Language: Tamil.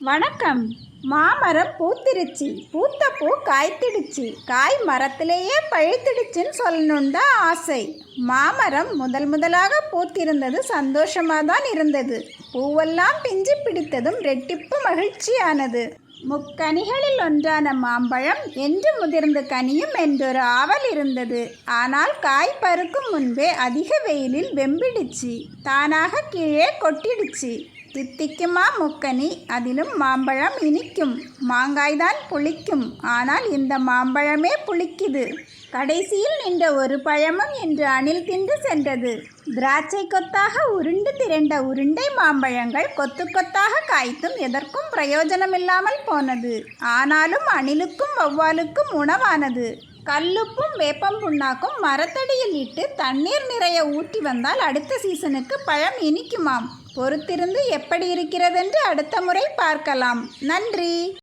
வணக்கம். மாமரம் பூத்திருச்சு. பூத்த பூ காய்த்திடுச்சு. காய் மரத்திலேயே பழுத்திடுச்சுன்னு சொல்லணுன்னு தான் ஆசை. மாமரம் முதல் முதலாக பூத்திருந்தது சந்தோஷமாக தான் இருந்தது. பூவெல்லாம் பிஞ்சு பிடித்ததும் ரெட்டிப்பு மகிழ்ச்சியானது. முக்கனிகளில் ஒன்றான மாம்பழம் என்று முதிர்ந்த கனியும் என்றொரு ஆவல் இருந்தது. ஆனால் காய் பருக்கும் முன்பே அதிக வெயிலில் வெம்பிடுச்சு. தானாக கீழே கொட்டிடுச்சு. தித்திக்குமா முக்கனி? அதிலும் மாம்பழம் இனிக்கும். மாங்காய்தான் புளிக்கும். ஆனால் இந்த மாம்பழமே புளிக்குது. கடைசியில் நின்ற ஒரு பழமும் என்று அணில் தின்று சென்றது. திராட்சை கொத்தாக உருண்டு திரண்ட உருண்டை மாம்பழங்கள் கொத்து கொத்தாக காய்த்தும் எதற்கும் பிரயோஜனமில்லாமல் போனது. ஆனாலும் அணிலுக்கும் வௌவாலுக்கும் உணவானது. கல்லுப்பும் வேப்பம் புண்ணாக்கும் மரத்தடியில் இட்டு தண்ணீர் நிறைய ஊற்றி வந்தால் அடுத்த சீசனுக்கு பழம் இனிக்குமாம். பொறுத்திருந்து எப்படி இருக்கிறதென்று அடுத்த முறை பார்க்கலாம். நன்றி.